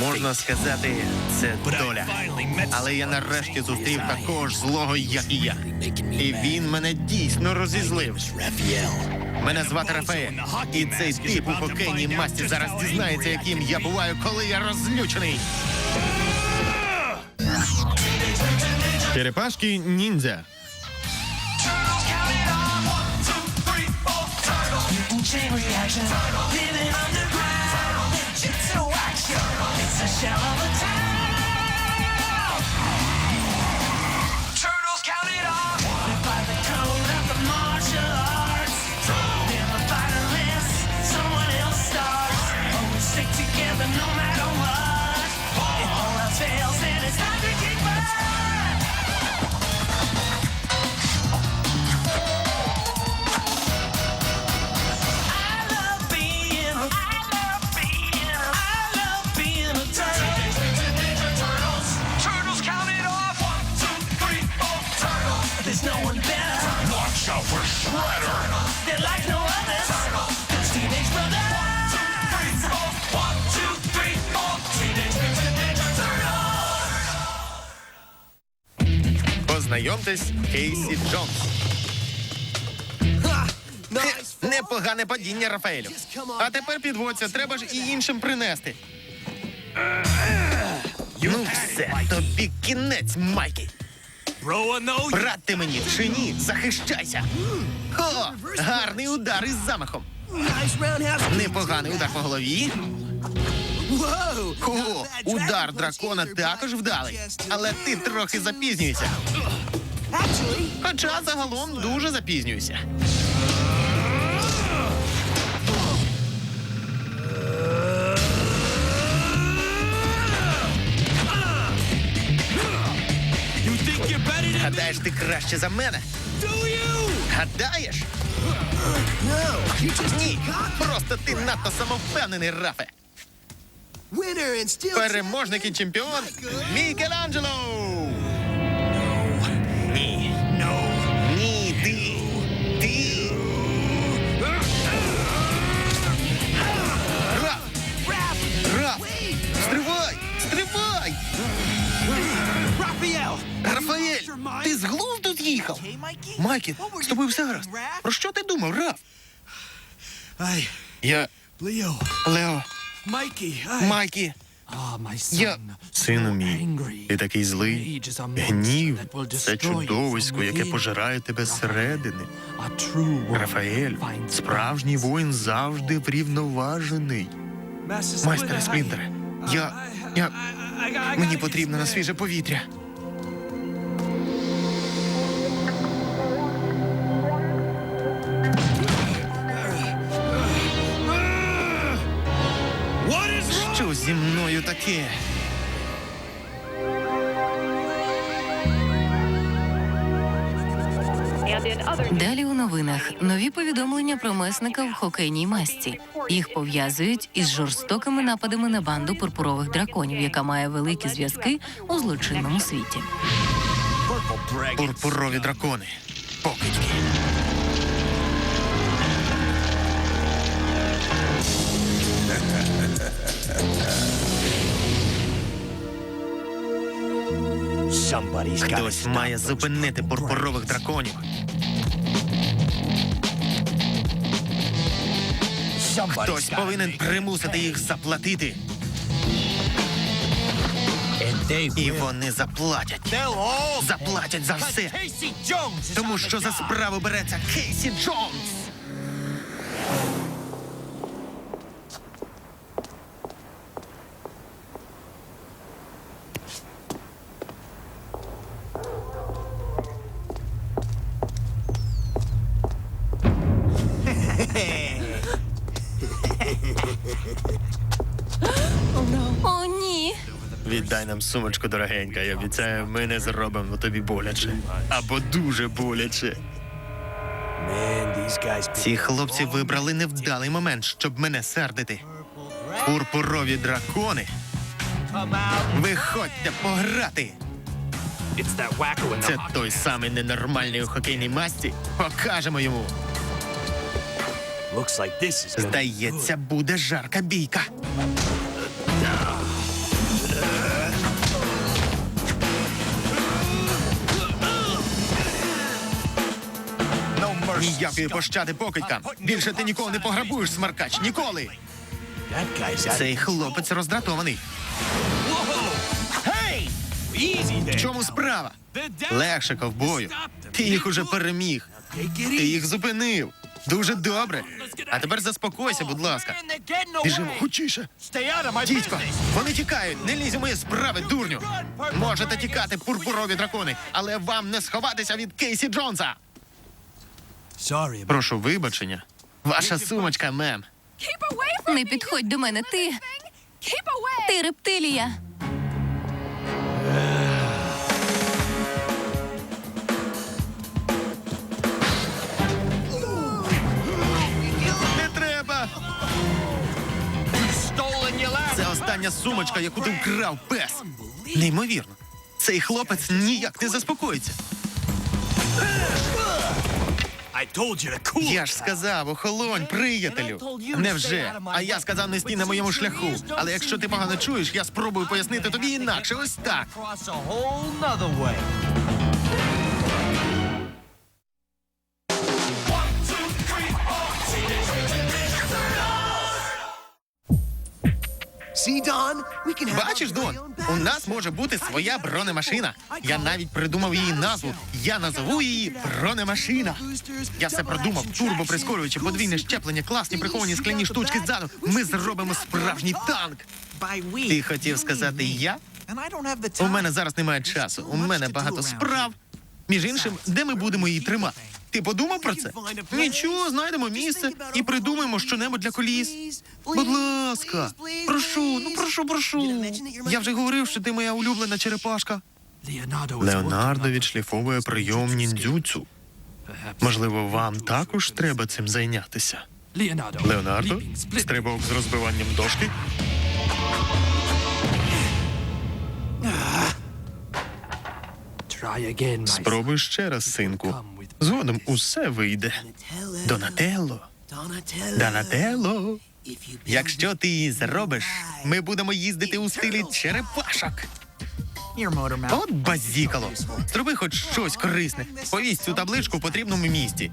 Можна сказати, це доля. Але я нарешті зустрів такого ж злого, як і я. І він мене дійсно розізлив. Мене звати Рафаель. І цей тип у хокейній масті зараз дізнається, яким я буваю, коли я розлючений. Черепашки ніндзя. Chain reaction, living underground. a shell of a time. Непогане падіння, Рафаелю. А тепер підводься, треба ж і іншим принести. Ну все, тобі кінець, Майкі. Брат ти мені чи ні? Захищайся. О, гарний удар із замахом. Непоганий удар по голові. О, удар дракона також вдалий. Але ти трохи запізнюєшся. Хоча загалом дуже запізнююся. Гадаєш, ти краще за мене? Гадаєш? Ні, просто ти надто самовпевнений, Рафе. Переможник і чемпіон Мікеланджело! Ти з глузду з'їхав? Майкі, з тобою все гаразд. Про що ти думав, Раф? Я. Лео. Майкі. Я. Сину мій, ти такий злий. Гнів це чудовисько, яке пожирає тебе зсередини. Рафаель, справжній воїн завжди врівноважений. Master Майстер Сплінтере, я. я. Мені потрібно на свіже повітря. Зі таке? And in other Далі у новинах нові повідомлення про месника в хокейній масці. Їх пов'язують із жорстокими нападами на банду пурпурових драконів, яка має великі зв'язки у злочинному світі. Пурпурові дракони. Покидьки. Хтось має зупинити пурпурових драконів. Хтось повинен примусити їх заплатити. І вони заплатять. Заплатять за все. Тому що за справу береться Кейсі Джонс. Нам сумочку, дорогенька. Я обіцяю, ми не зробимо тобі боляче. Або дуже боляче. Ці хлопці вибрали невдалий момент, щоб мене сердити. Пурпурові дракони. Виходьте пограти. Це той самий ненормальний у хокейній масті. Покажемо йому. Здається, буде жарка бійка. Ніякої пощади покидькам. Більше ти ніколи не пограбуєш, смаркач. Ніколи. Цей хлопець роздратований. В чому справа? Легше, ковбою. Ти їх уже переміг. Ти їх зупинив. Дуже добре. А тепер заспокойся, будь ласка. Біжимо out Дідько, вони тікають. Не лізь у мої справи, дурню. Можете тікати, пурпурові дракони, але вам не сховатися від Кейсі Джонса. Прошу вибачення. Ваша сумочка, мем. Не підходь до мене, ти. Ти рептилія. Не треба. Це остання сумочка, яку ти вкрав, пес. Неймовірно. Цей хлопець ніяк не заспокоїться. Я ж сказав, охолонь, приятелю. Невже? А я сказав не стій на моєму шляху. Але якщо ти погано чуєш, я спробую пояснити тобі інакше. Ось так. Бачиш, Дон, у нас може бути своя бронемашина. Я навіть придумав її назву. Я назову її бронемашина. Я все продумав. Турбоприскорювачі, подвійне щеплення, класні приховані скляні штучки ззаду. Ми зробимо справжній танк. Ти хотів сказати я? У мене зараз немає часу. У мене багато справ. Між іншим, де ми будемо її тримати? Ти подумав про це? Нічого, знайдемо місце і придумаємо щонебудь для коліс. Будь ласка, прошу, ну прошу, прошу. Я вже говорив, що ти моя улюблена черепашка. Леонардо відшліфовує прийом. Perhaps Можливо, вам також треба цим зайнятися. Леонардо, стрибок з розбиванням дошки. Спробуй ще раз, синку. Згодом усе вийде. Донателло, Донателло. Якщо ти її зробиш, ми будемо їздити у стилі черепашок. От базікало. Зроби хоч щось корисне. Повісь цю табличку в потрібному місці.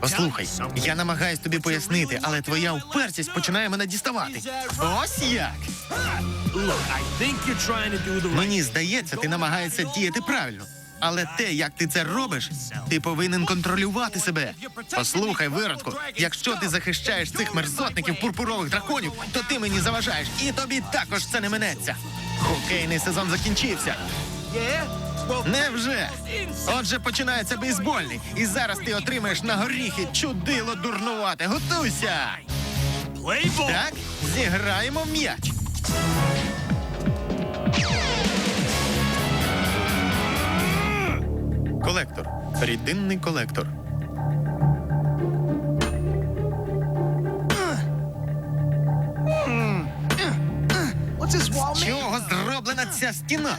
Послухай, я намагаюсь тобі пояснити, але твоя впертість починає мене діставати. Ось як. Мені здається, ти намагаєшся діяти правильно. Але те, як ти це робиш, ти повинен контролювати себе. Послухай, виродку, якщо ти захищаєш цих мерзотників пурпурових драконів, то ти мені заважаєш, і тобі також це не минеться. Хокейний сезон закінчився. Невже? Отже, починається бейсбольний, і зараз ти отримаєш на горіхи чудило дурнувате. Готуйся! Так, зіграємо в м'яч. Колектор. Рідинний колектор. З чого зроблена ця стіна?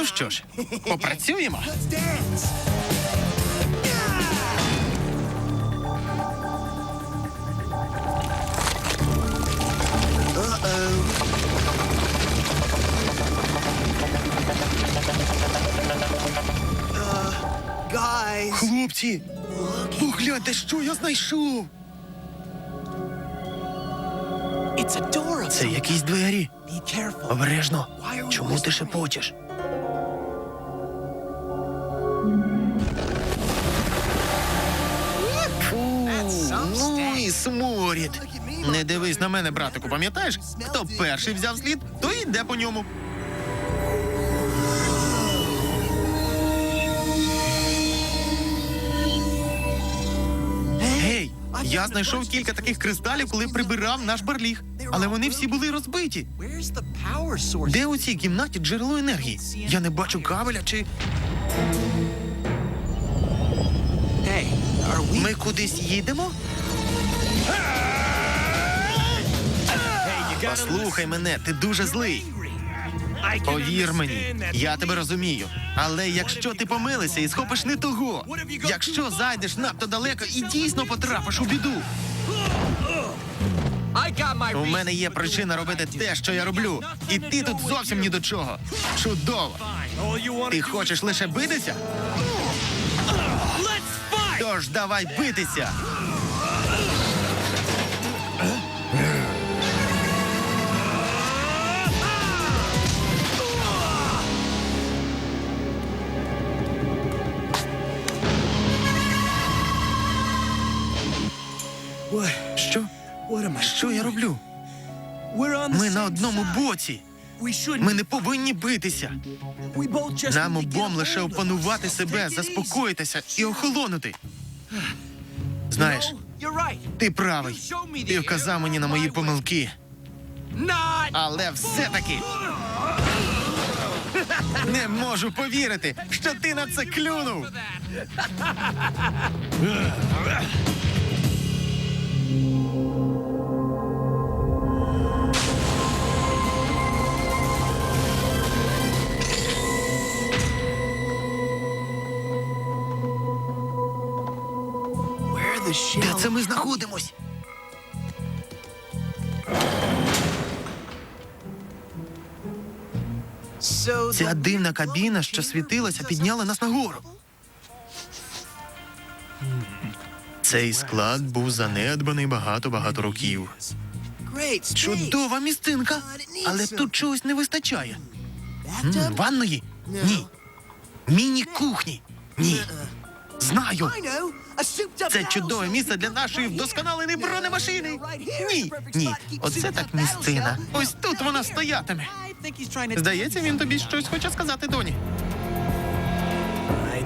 Ну що ж, попрацюємо. Хлопці, погляньте, що я знайшов. Це якісь двері. Обережно. Чому ти шепочеш? Сморід. Не дивись на мене, братику, пам'ятаєш? Хто перший взяв слід, той йде по ньому. Гей, я знайшов кілька таких кристалів, коли прибирав наш барліг. Але вони всі були розбиті. Де у цій кімнаті джерело енергії? Я не бачу кабеля чи. Ми кудись їдемо? Послухай мене, ти дуже злий. Повір мені, я тебе розумію. Але якщо ти помилися і схопиш не того, якщо зайдеш надто далеко і дійсно потрапиш у біду, у мене є причина робити те, що я роблю, і ти тут зовсім ні до чого. Чудово. Ти хочеш лише битися? Тож давай битися. Що я роблю? Ми на одному боці. Ми не повинні битися. Нам обом лише опанувати себе, заспокоїтися і охолонути. Знаєш, ти правий. Ти вказав мені на мої помилки. Але все-таки не можу повірити, що ти на це клюнув. Де це ми знаходимось? Ця дивна кабіна, що світилася, підняла нас нагору. Цей склад був занедбаний багато-багато років. Чудова місцинка, але тут чогось не вистачає. М, Ванної? Ні. Міні-кухні? Ні. Знаю. Це чудове місце для нашої вдосконаленої бронемашини. Ні, ні. Оце так місцина. Ось тут вона стоятиме. Здається, він тобі щось хоче сказати, доні.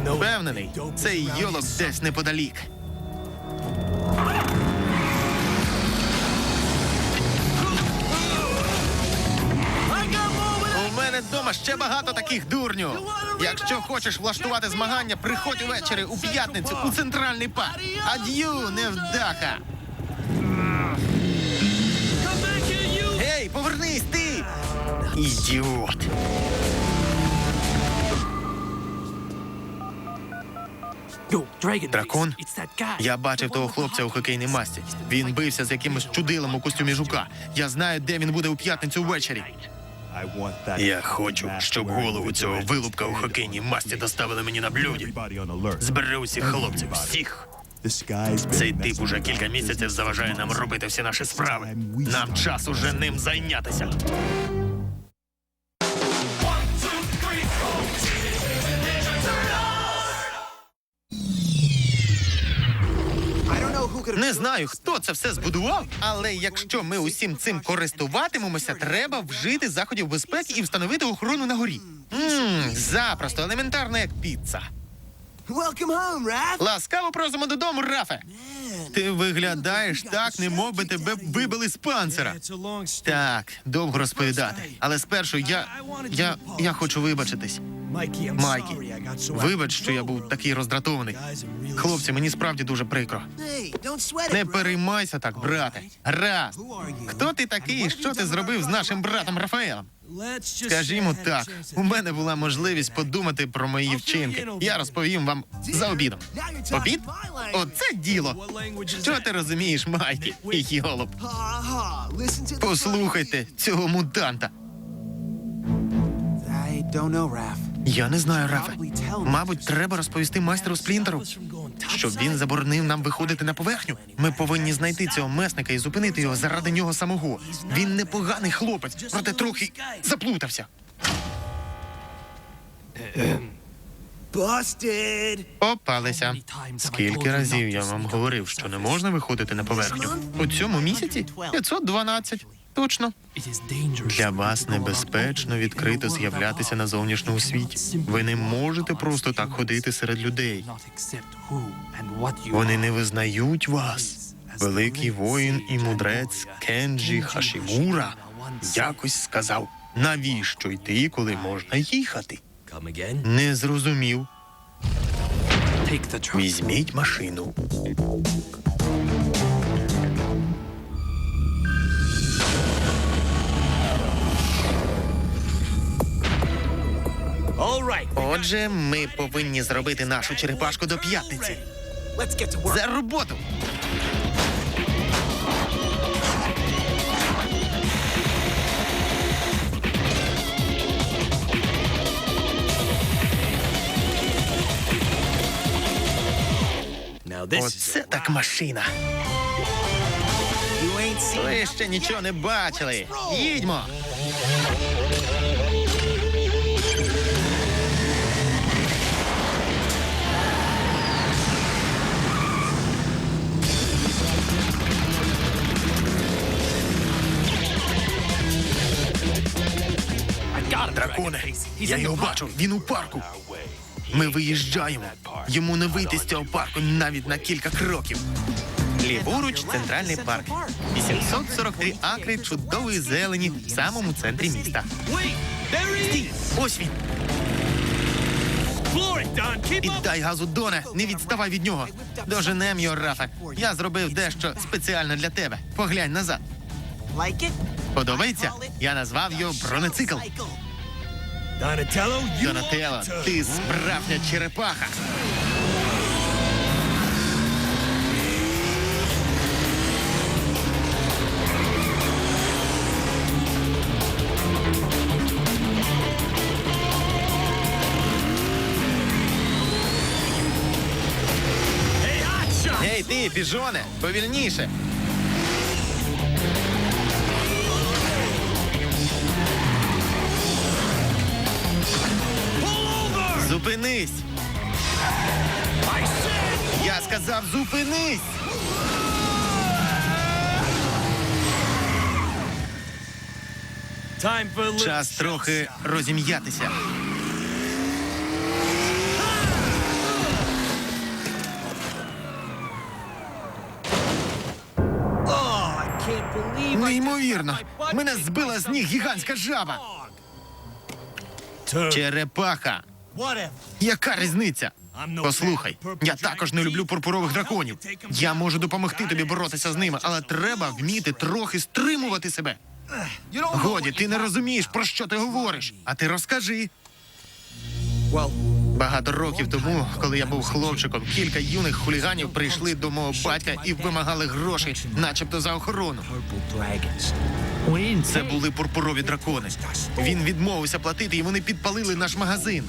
Впевнений, цей йолок десь неподалік. Вдома ще багато таких дурню. Якщо хочеш влаштувати змагання, приходь увечері у п'ятницю у центральний парк. Ад'ю, невдаха! Гей, повернись ти! Ідіот! Дракон? Я бачив того хлопця у хокейній масці. Він бився з якимось чудилом у костюмі жука. Я знаю, де він буде у п'ятницю ввечері. Я хочу, щоб голову цього вилупка у хокейній масці доставили мені на блюді. Збери усіх хлопців, всіх. Цей тип уже кілька місяців заважає нам робити всі наші справи. Нам час уже ним зайнятися. Не знаю, хто це все збудував, але якщо ми усім цим користуватимемося, треба вжити заходів безпеки і встановити охорону на горі. Ммм, запросто, елементарно як піца. Ласкаво просимо додому, Рафе. Ти виглядаєш так, не мов би тебе вибили з панцира. Так, довго розповідати. Але спершу я. Я. я хочу вибачитись. Майкі, вибач, що я був такий роздратований. Хлопці, мені справді дуже прикро. Не переймайся так, брате. Гаразд. Хто ти такий що ти зробив з нашим братом Рафаелем? Скажімо так, у мене була можливість подумати про мої вчинки. Я розповім вам за обідом. Обід? Оце діло. Що ти розумієш, Майкі? Йолоп. Послухайте цього мутанта. I don't know, Raph. Я не знаю, Рафе. Мабуть, треба розповісти майстеру Сплінтеру, щоб він заборонив нам виходити на поверхню. Ми повинні знайти цього месника і зупинити його заради нього самого. Він непоганий хлопець, проте трохи заплутався. Попалися. Скільки разів я вам говорив, що не можна виходити на поверхню? У цьому місяці 512. Точно. Для вас небезпечно відкрито з'являтися на зовнішньому світі. Ви не можете просто так ходити серед людей. Вони не визнають вас. Великий воїн і мудрець Кенджі Хашімура якось сказав: навіщо йти, коли можна їхати? Не зрозумів. Візьміть машину. Отже, ми повинні зробити нашу черепашку до п'ятниці. За роботу! Оце так машина. Ви ще нічого не бачили. Їдьмо. Драконе, я його бачу, він у парку. Ми виїжджаємо. Йому не вийти з цього парку навіть на кілька кроків. Ліворуч центральний парк. 843 акри чудової зелені в самому центрі міста. Стій, ось він. Піддай газу, Доне, не відставай від нього. Доженем його, Рафа. Я зробив дещо спеціально для тебе. Поглянь назад. Подобається? Я назвав його бронецикл. Донателло, ти справжня черепаха. Ей, ти, піжоне, повільніше. Зупинись! Я сказав, зупинись! Час трохи розім'ятися. Неймовірно. Мене збила з ніг гігантська жаба. Черепаха. Яка різниця? Послухай, я також не люблю пурпурових драконів. Я можу допомогти тобі боротися з ними, але треба вміти трохи стримувати себе. Годі, ти не розумієш, про що ти говориш. А ти розкажи. Багато років тому, коли я був хлопчиком, кілька юних хуліганів прийшли до мого батька і вимагали грошей, начебто за охорону. Це були пурпурові дракони. Він відмовився платити, і вони підпалили наш магазин.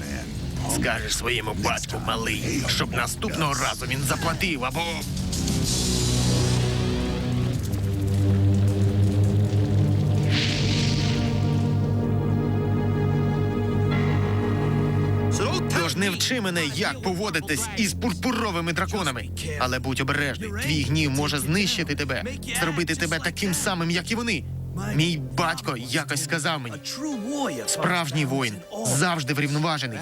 Скажеш своєму батьку, малий, щоб наступного разу він заплатив або. Тож не вчи мене, як поводитись із пурпуровими драконами. Але будь обережний, твій гнів може знищити тебе, зробити тебе таким самим, як і вони. Мій батько якось сказав мені: справжній воїн завжди врівноважений.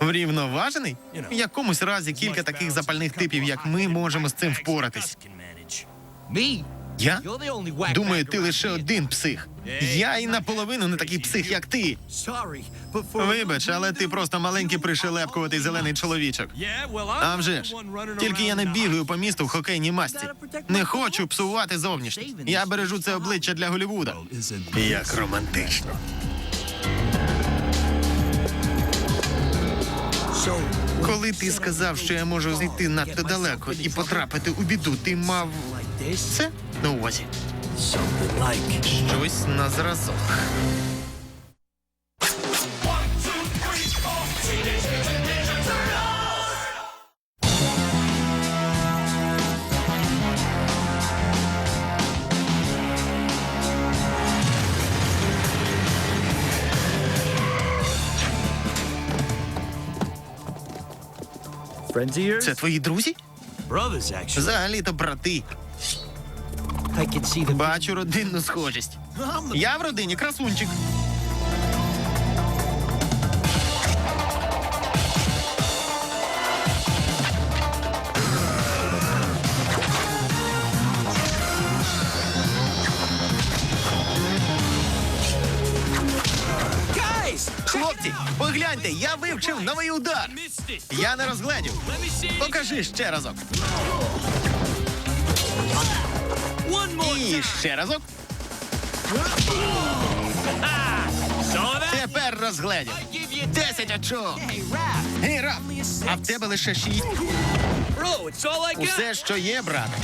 Врівноважений? В якомусь разі кілька таких запальних типів, як ми, можемо з цим впоратись. Я? Думаю, ти лише один псих. Я і наполовину не такий псих, як ти. Вибач, але ти просто маленький пришелепкуватий зелений чоловічок. А вже ж, тільки я не бігаю по місту в хокейній масці. Не хочу псувати зовнішність. Я бережу це обличчя для Голлівуда. Як романтично. Коли ти сказав, що я можу зайти надто далеко і потрапити у біду, ти мав це на увазі? Like. Щось на зразок. Це твої друзі? Взагалі-то брати. Бачу родинну схожість. Я в родині красунчик. Хлопці, погляньте, я вивчив новий удар. Я не розгледів. Покажи ще разок. І ще разок. Тепер розгледів. Десять очок. Гей, Раф, а в тебе лише шість. Усе, що є, брате.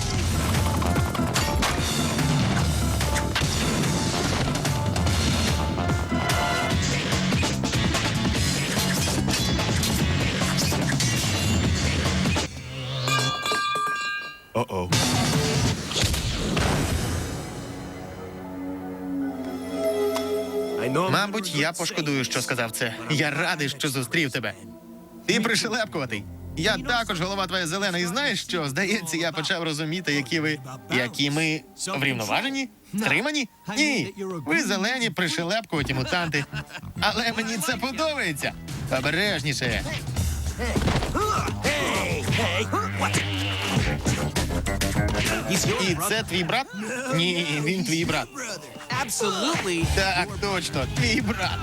Я пошкодую, що сказав це. Я радий, що зустрів тебе. Ти пришелепкуватий. Я також голова твоя зелена, і знаєш що? Здається, я почав розуміти, які ви. які ми врівноважені? Стримані? Ні. Ви зелені, пришелепкуваті мутанти. Але мені це подобається. Обережніше. І це твій брат? Ні, він твій брат. Absolutely. Так, точно, твій брат.